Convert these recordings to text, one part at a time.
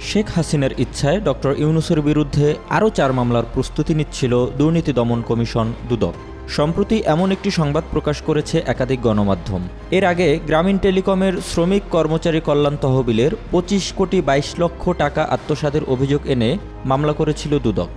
শেখ হাসিনার ইচ্ছায় ডক্টর ইউনুসের বিরুদ্ধে আরও চার মামলার প্রস্তুতি নিচ্ছিল দুর্নীতি দমন কমিশন দুদক। সম্প্রতি এমন একটি সংবাদ প্রকাশ করেছে একাধিক গণমাধ্যম। এর আগে গ্রামীণ টেলিকমের শ্রমিক কর্মচারী কল্যাণ তহবিলের পঁচিশ কোটি বাইশ লক্ষ টাকা আত্মসাদের অভিযোগ এনে মামলা করেছিল দুদক।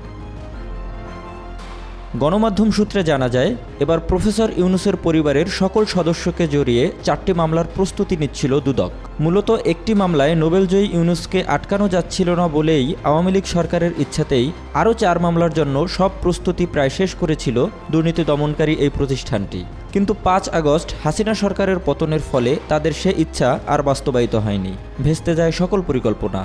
গণমাধ্যম সূত্রে জানা যায়, এবার প্রফেসর ইউনুসের পরিবারের সকল সদস্যকে জড়িয়ে চারটি মামলার প্রস্তুতি নিচ্ছিল দুদক। মূলত একটি মামলায় নোবেলজয়ী ইউনুসকে আটকানো যাচ্ছিল না বলেই আওয়ামী লীগ সরকারের ইচ্ছাতেই আরও চার মামলার জন্য সব প্রস্তুতি প্রায় শেষ করেছিল দুর্নীতি দমনকারী এই প্রতিষ্ঠানটি। কিন্তু পাঁচ আগস্ট হাসিনা সরকারের পতনের ফলে তাদের সে ইচ্ছা আর বাস্তবায়িত হয়নি। ভেস্তে যায় সকল পরিকল্পনা।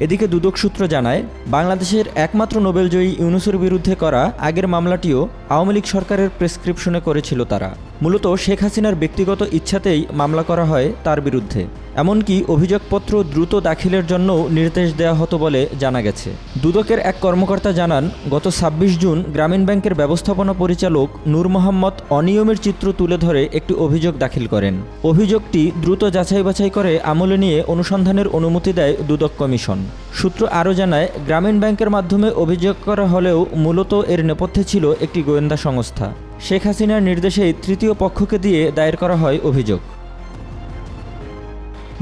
এদিকে দুদক সূত্র জানায়, বাংলাদেশের একমাত্র নোবেলজয়ী ইউনুসের বিরুদ্ধে করা আগের মামলাটিও আওয়ামী লীগ সরকারের প্রেসক্রিপশনে করেছিল তারা। মূলত শেখ হাসিনার ব্যক্তিগত ইচ্ছাতেই মামলা করা হয় তার বিরুদ্ধে। এমনকি অভিযোগপত্র দ্রুত দাখিলের জন্যও নির্দেশ দেওয়া হতো বলে জানা গেছে। দুদকের এক কর্মকর্তা জানান, গত ছাব্বিশ জুন গ্রামীণ ব্যাংকের ব্যবস্থাপনা পরিচালক নূর মোহাম্মদ অনিয়মের চিত্র তুলে ধরে একটি অভিযোগ দাখিল করেন। অভিযোগটি দ্রুত যাচাই বাছাই করে আমলে নিয়ে অনুসন্ধানের অনুমতি দেয় দুদক কমিশন। সূত্র আরও জানায়, গ্রামীণ ব্যাংকের মাধ্যমে অভিযোগ করা হলেও মূলত এর নেপথ্যে ছিল একটি গোয়েন্দা সংস্থা। শেখ হাসিনার নির্দেশেই তৃতীয় পক্ষকে দিয়ে দায়ের করা হয় অভিযোগ।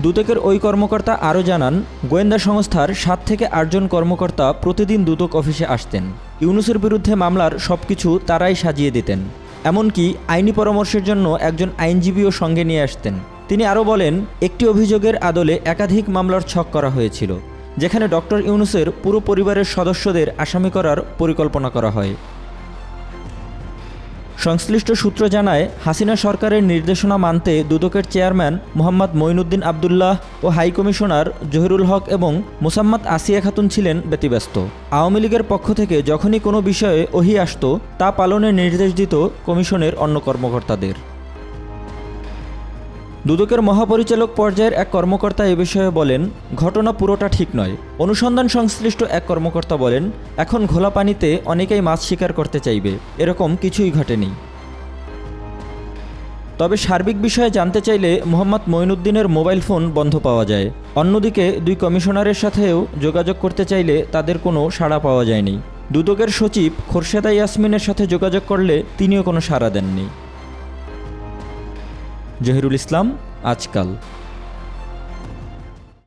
দুদকের ওই কর্মকর্তা আরও জানান, গোয়েন্দা সংস্থার সাত থেকে আটজন কর্মকর্তা প্রতিদিন দুদক অফিসে আসতেন। ইউনুসের বিরুদ্ধে মামলার সবকিছু তারাই সাজিয়ে দিতেন। এমনকি আইনি পরামর্শের জন্য একজন আইনজীবীও সঙ্গে নিয়ে আসতেন। তিনি আরও বলেন, একটি অভিযোগের আদলে একাধিক মামলার ছক করা হয়েছিল, যেখানে ডক্টর ইউনুসের পুরো পরিবারের সদস্যদের আসামি করার পরিকল্পনা করা হয়। সংশ্লিষ্ট সূত্র জানায়, হাসিনা সরকারের নির্দেশনা মানতে দুদকের চেয়ারম্যান মোহাম্মদ মঈনুদ্দিন আবদুল্লাহ ও হাই কমিশনার জহিরুল হক এবং মোসাম্মদ আসিয়া খাতুন ছিলেন ব্যতিব্যস্ত। আওয়ামী লীগের পক্ষ থেকে যখনই কোনো বিষয়ে ওহি আসত, তা পালনের নির্দেশ দিত কমিশনের অন্য কর্মকর্তাদের। দুদকের মহাপরিচালক পর্যায়ের এক কর্মকর্তা এ বিষয়ে বলেন, ঘটনা পুরোটা ঠিক নয়। অনুসন্ধান সংশ্লিষ্ট এক কর্মকর্তা বলেন, এখন ঘোলা পানিতে অনেকেই মাছ শিকার করতে চাইবে। এরকম কিছুই ঘটেনি। তবে সার্বিক বিষয়ে জানতে চাইলে মোহাম্মদ মঈনুদ্দিনের মোবাইল ফোন বন্ধ পাওয়া যায়। অন্যদিকে, দুই কমিশনারের সাথেও যোগাযোগ করতে চাইলে তাদের কোনো সাড়া পাওয়া যায়নি। দুদকের সচিব খোরশেদা ইয়াসমিনের সাথে যোগাযোগ করলে তিনিও কোনো সাড়া দেননি। জহিরুল ইসলাম আজকাল